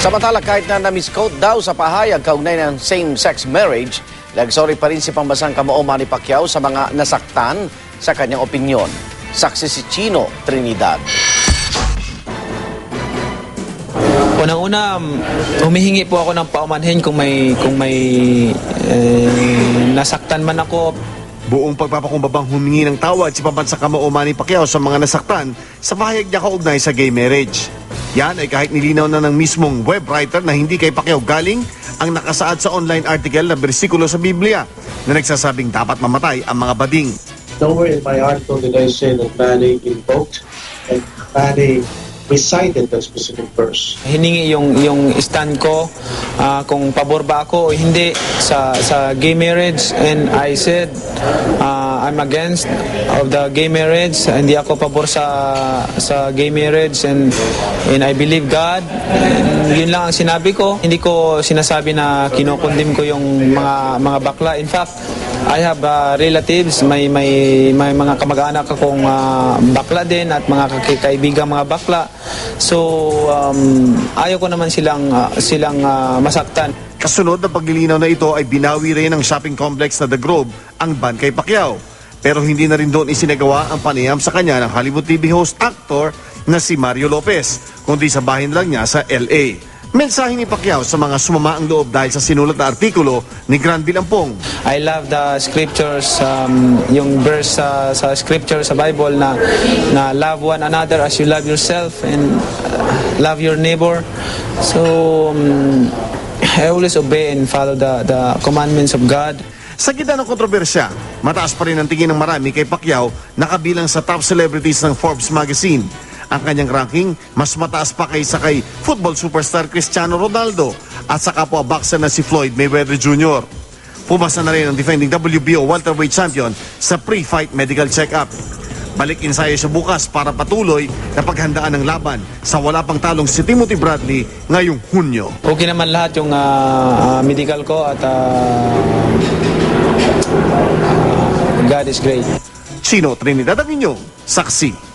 Samantala kahit na na-misquote daw sa pahayag kaugnay ng same-sex marriage, nagsorry pa rin si pambasang Kamao Manny Pacquiao sa mga nasaktan sa kanyang opinyon. Saksi si Chino Trinidad. Unang-una, um, humihingi po ako ng paumanhin kung may kung may eh, nasaktan man ako. Buong pagpapakumbabang humingi ng tawad si Pambansa Kamao Manny Pacquiao sa mga nasaktan sa pahayag niya kaugnay sa gay marriage. Yan ay kahit nilinaw na ng mismong web writer na hindi kay Pacquiao galing ang nakasaad sa online article na bersikulo sa Biblia na nagsasabing dapat mamatay ang mga bading. Nowhere in my article did I say that Manny invoked and Manny recited that specific verse. Hiningi yung yung stand ko ah, kung pabor ba ako o hindi sa sa gay marriage and I said ah, I'm against of the gay marriage. Hindi ako pabor sa sa gay marriage and and I believe God. And yun lang ang sinabi ko. Hindi ko sinasabi na kinukondim ko yung mga mga bakla. In fact, I have uh, relatives, may may may mga kamag-anak akong uh, bakla din at mga kaki- kaibigan mga bakla. So um, ayaw ko naman silang uh, silang uh, masaktan. Kasunod ng paglilinaw na ito ay binawi rin ng shopping complex na The Grove ang ban kay Pacquiao. Pero hindi na rin doon isinagawa ang panayam sa kanya ng Hollywood TV host actor na si Mario Lopez, kundi sa bahin lang niya sa LA. Mensahe ni Pacquiao sa mga sumama ang loob dahil sa sinulat na artikulo ni Granville Ampong. I love the scriptures, um, yung verse sa, sa scripture sa Bible na, na love one another as you love yourself and uh, love your neighbor. So um, I always obey and follow the, the commandments of God. Sa gitna ng kontrobersya, mataas pa rin ang tingin ng marami kay Pacquiao na kabilang sa top celebrities ng Forbes magazine. Ang kanyang ranking mas mataas pa kaysa kay football superstar Cristiano Ronaldo at sa kapwa boxer na si Floyd Mayweather Jr. Pumasa na rin ang defending WBO welterweight champion sa pre-fight medical check-up. Balik ensayo siya bukas para patuloy na paghandaan ng laban sa wala pang talong si Timothy Bradley ngayong Hunyo. Okay naman lahat yung uh, uh, medical ko at uh, God is great. Chino Trinidad ang inyong saksi.